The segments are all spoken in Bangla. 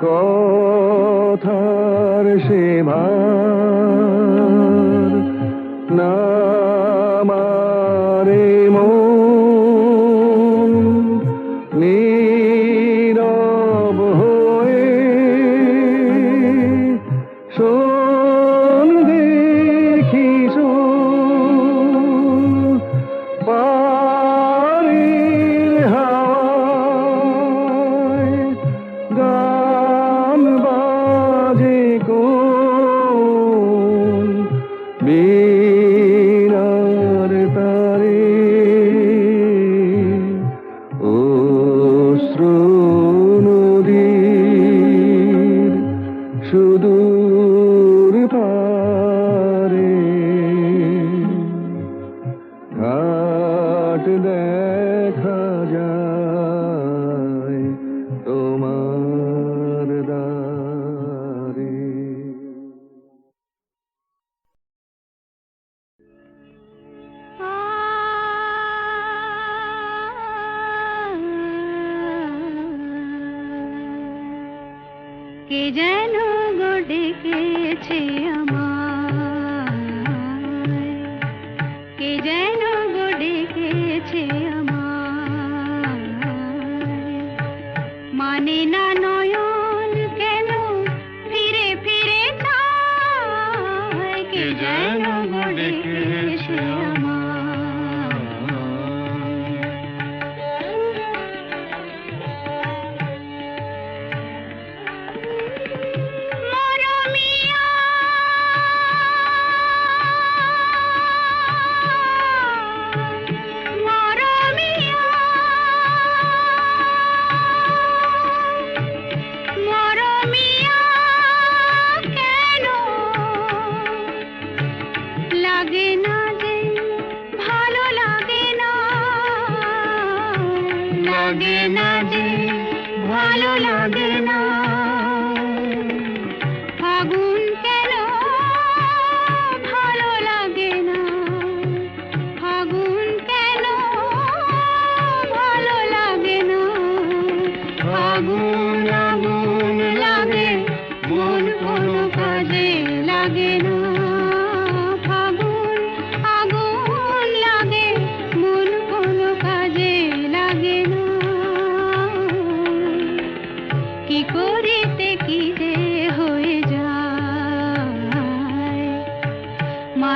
কথার সীমা লাগে না যে ভালো লাগে না। লাগে না যে ভালো লাগে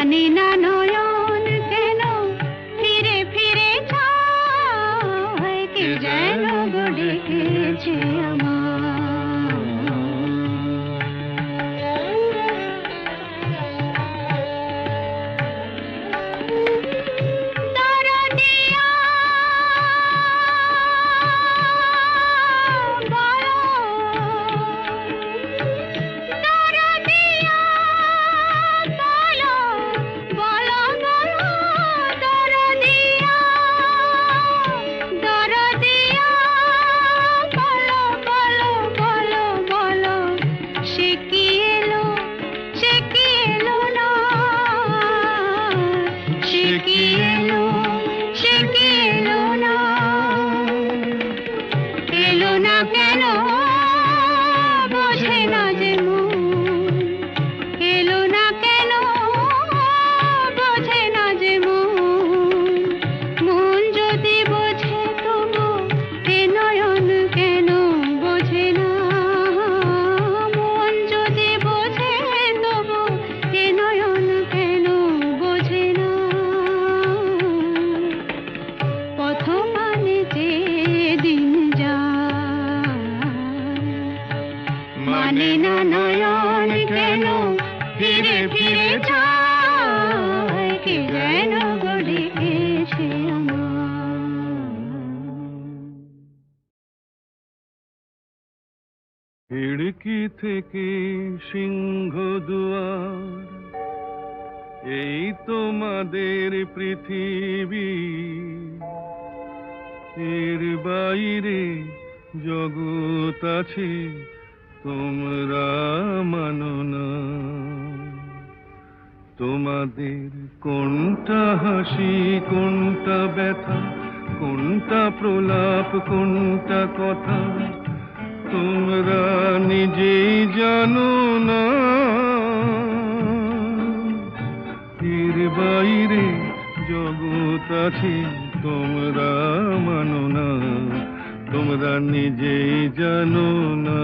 ನಾನೇ ನಾನು জানে না নয়ন কেন? ফিরে ফিরে যায় যেন গড়ে খিড়কি থেকে সিংহ দুয়ার, এই তোমাদের পৃথিবী। এর বাইরে জগৎ আছে তোমরা মানো না। তোমাদের কোনটা হাসি, কোনটা ব্যথা, কোনটা প্রলাপ, কোনটা কথা? তোমরা নিজেই জানো না। এর বাইরে জগৎ আছে, তোমরা মানো না। তোমরা নিজেই জানো না।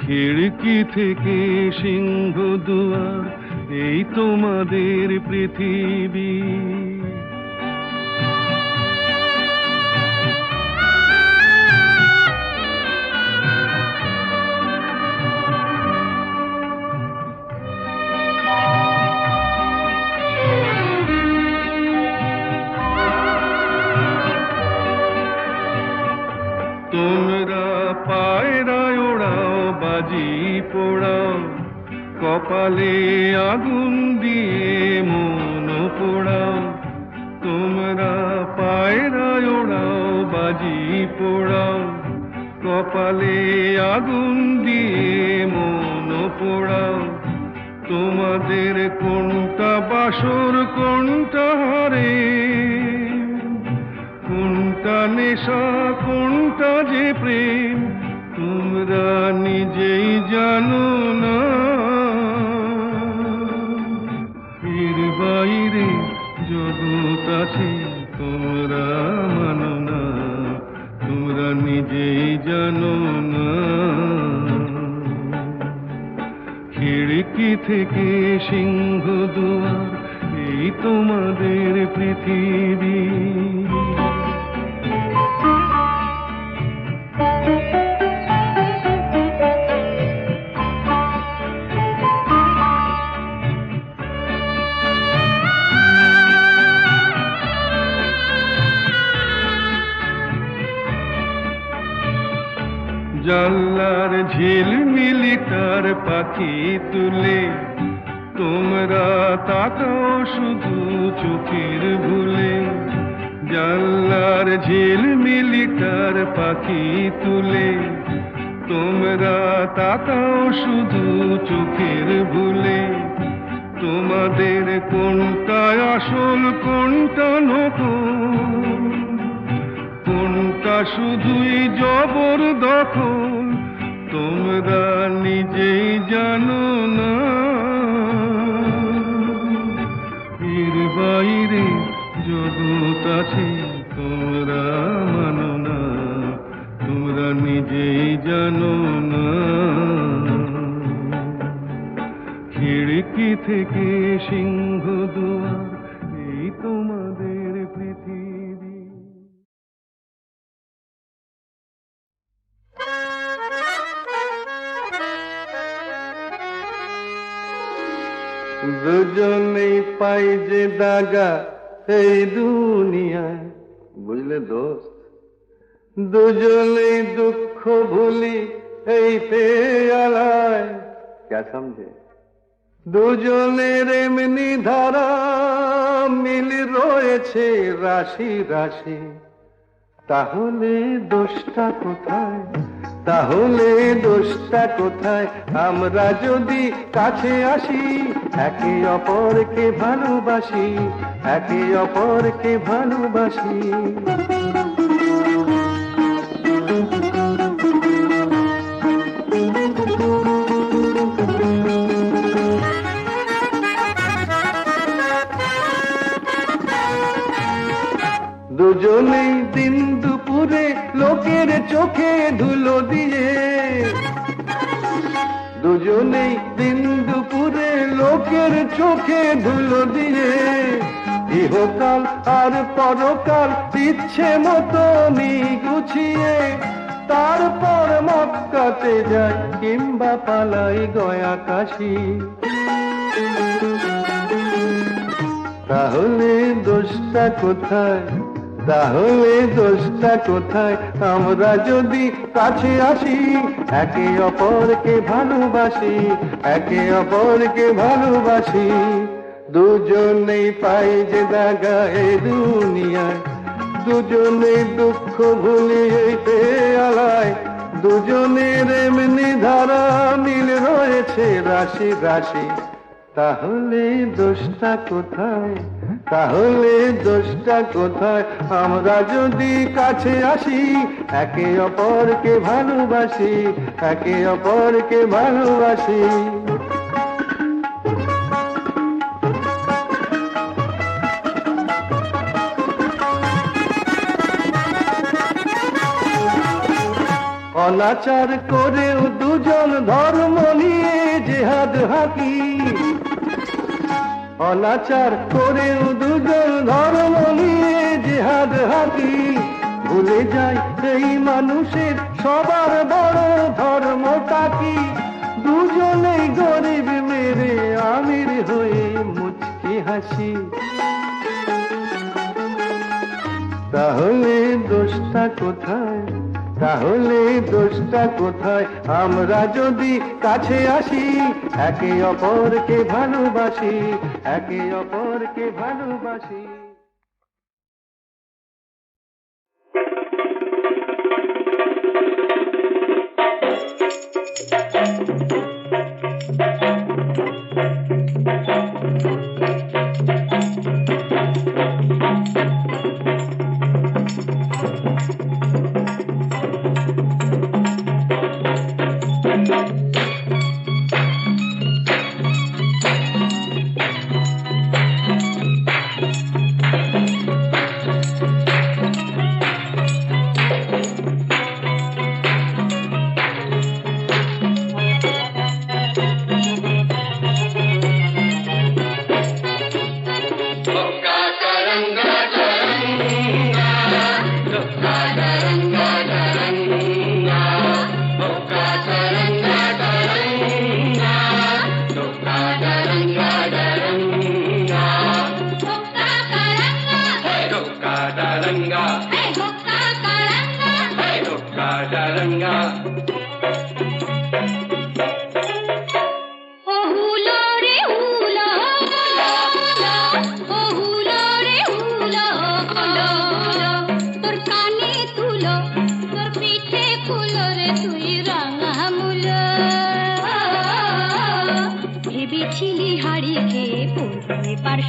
খিড়কি থেকে সিংহ দুয়ার এই তোমাদের পৃথিবী। জানো না খিড়কি থেকে সিংহ দুয়ার এই তোমাদের পৃথিবী। জানলার ঝিলমিলি তার পাখি তুলে। তোমরা তাকাও শুধু চোখের ভুলে। জানলার ঝিলমিলি তার পাখি তুলে। তোমরা তাকাও শুধু চোখের ভুলে। তোমাদের কোনটা আসল, কোনটা নকল কোনটা শুধুই জবর দখল তোমরা নিজেই জানো না। এর বাইরে জগৎ আছে তোমরা এই দুনিয়ায়, বুঝলে দোস্ত? দুজনেই দুঃখ ভুলি এই পেয়ালায়। কে সমঝে দুজনের এমনি ধারা মিল রয়েছে রাশি রাশি। তাহলে দোষটা কোথায়? তাহলে দোষটা কোথায়? আমরা যদি কাছে আসি, একে অপরকে ভালোবাসি, একে অপরকে ভালোবাসি। দুজনেই দিন দুপুরে লোকের চোখে ধুলো দিয়ে। দুজনেই দিন দুপুরে লোকের চোখে ধুলো দিয়ে। ইহকাল আর পরকাল ইচ্ছে মতো গুছিয়ে, তারপর মক্কাতে যায় কিংবা পালাই গয়া কাশি তাহলে দোষটা কোথায়? তাহলে দোষটা কোথায়? আমরা যদি কাছে আসি, একে অপরকে ভালোবাসি, একে অপরকে ভালোবাসি। দুজনেই পাই যে দাগা এ দুনিয়ায়। দুজনে দুঃখ ভুলি এই পেয়ালায় দুজনের এমনি ধারা মিল রয়েছে, রাশি রাশি। তাহলে দোষটা কোথায়? তাহলে দোষটা কোথায়? আমরা যদি কাছে আসি, একে অপরকে ভালোবাসি, একে অপরকে ভালোবাসি। অনাচার করেও দুজন ধর্ম নিয়ে জেহাদ হাকি। অনাচার করেও দুজন ধর্ম নিয়ে জেহাদ হাকি ভুলে যায় এই মানুষের সবার বড় ধর্মটা কি? দুজনেই গরিব মেরে আমির হয়ে মুচকি হাসি। তাহলে দোষটা কোথায়? তাহলে দোষটা কোথায়? আমরা যদি কাছে আসি একে অপরকে ভালোবাসি একে অপরকে ভালোবাসি।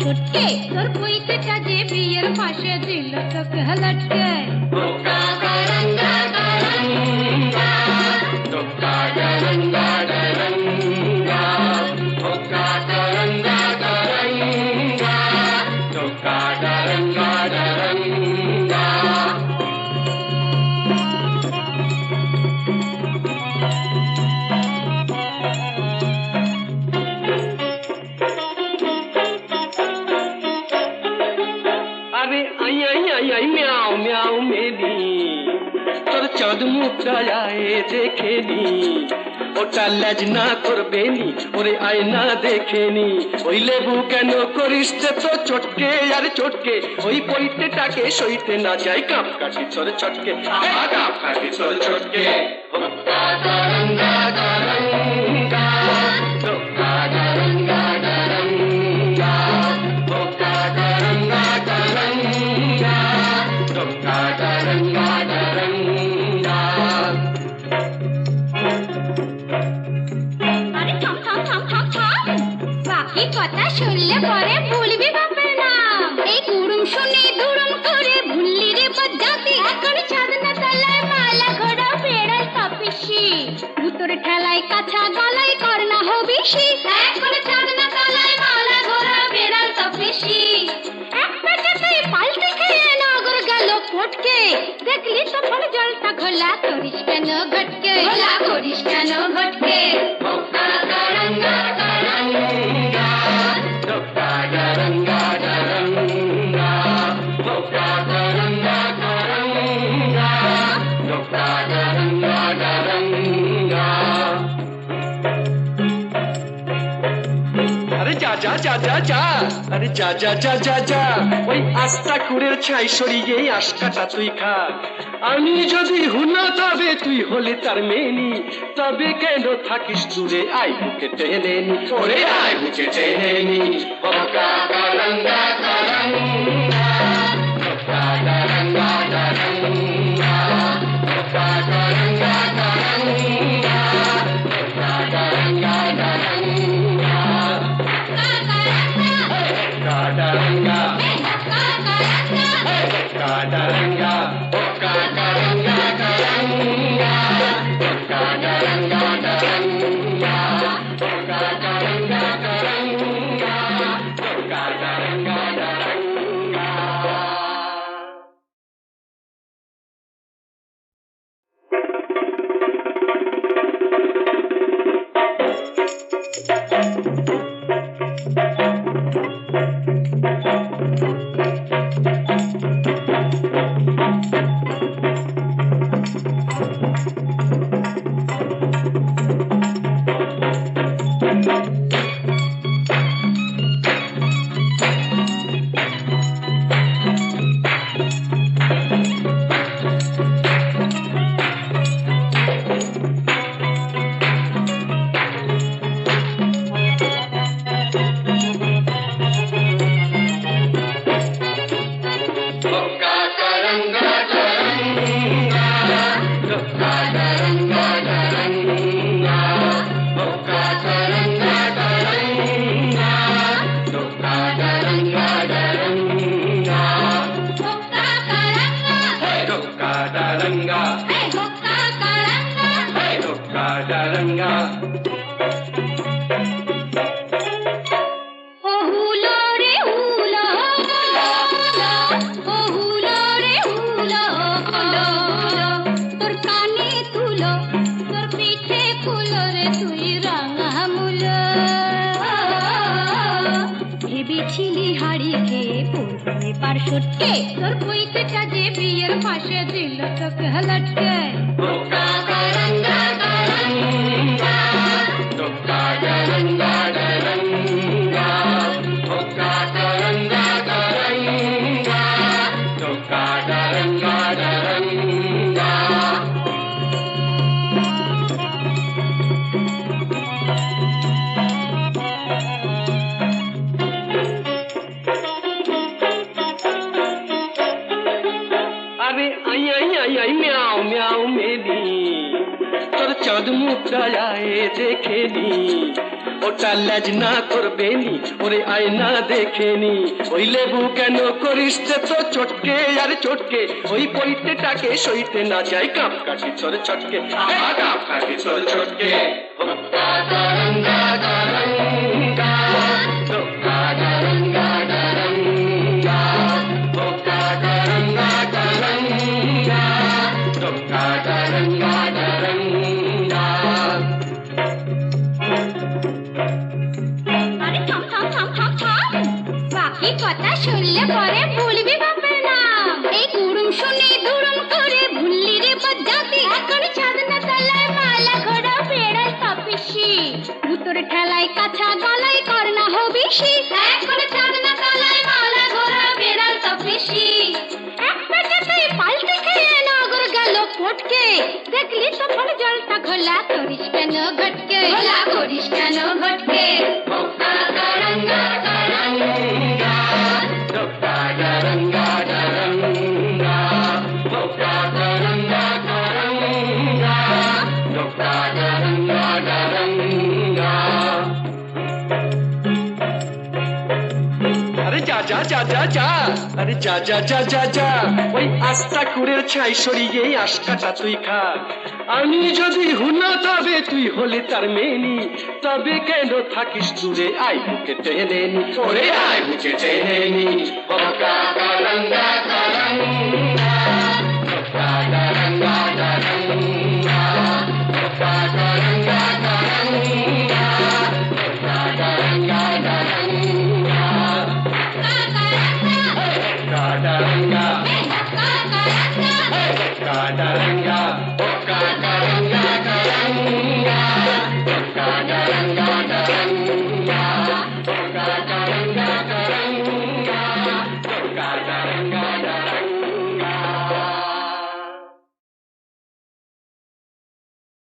लटके घर कोई तो चटा बियर पाशे दिल तक हलटके ओ দেখে নি ওটা লাজ না করবে নি ওরে আয়না দেখে নি ওই লেবু কেন করিস তো চটকে আর চটকে ওই পৈতেটাকে সইতে না যায় কাপ কাটি চরে চটকে আহা, কাপ কাটি তোর চটকে শুনলে পরে ভুলবি বাপের নাম। এই কুড়ুম শুনে দুড়ুম করে ভুললি রে বজ্জাতি। এখন ছাদনা তলায় মালা ঘোড়া বেড়ায় তপিসি। ভুতর ঠেলায় কাছা গলায় কর না হবিসি এখন ছাদনা তলায় মালা ঘোড়া বেড়াল তপিসি। এক পেটেতেই পাল্টে খেয়ে নগর গেল ফটকে। দেখলি তখন জলটা ঘোলা করিস কেন ঘটকে? ঘোলা করিস কেন ঘটকে? আরে যা যা যা যা যা। ওই আস্তা কুড়ের ছাই সরিয়ে আস্কাটা তুই খা আমি যদি হুনা তবে তুই হলে তার মেনি। তবে কেন থাকিস দূরে? আই বুকে টেনে নি। ওরে আই বুকে টেনে নি। ಸುಟ್ಟೆ ದೊರ್ಪುಯ್ತ ಚಜೆ ಬಿಯರ್ ಪಾಶೆ ದಿಲ್ಲ ಕಕ್ಕ ಹಲಟ್ಟೆ দেখে নি ওটা লেজ না করবে নি ওরে আয়না দেখে নি ওই লেবু কেন করিস তো চটকে, আর চটকে? ওই পৈতেটাকে সইতে না যাই, কাপ কাটি চরে চটকে কাপ কাটি চরে চটকে পরে ভুলবি বাপের। নাম এই গুরুম শুনে দুরুম করে ভুললি রে বজ্জাতি। এখন ছাদনা তলায় মালা ঘোড়া বেড়াল তপিসি। ভুতর ঠেলায় কাছা গলায় করনা হবিসি। এখন ছাদনা তলায় মালা ঘোড়া বেড়াল তপিসি। এক পেটেতেই পাল্টি খেয়ে নগর গেল ফটকে দেখলি তখন জলটা ঘোলা করিস কেন ঘটকে ঘোলা যা যা। আরে যা যা যা যা যা। ওই আস্তা কুড়ের ছাই সরিয়ে আশকাটা তুই খা আমি যদি হুনা, তবে তুই হলে তার মেনি তবে কেন থাকিস দূরে? আই বুকে টেনে নি। ওরে আই বুকে টেনে নি। হকা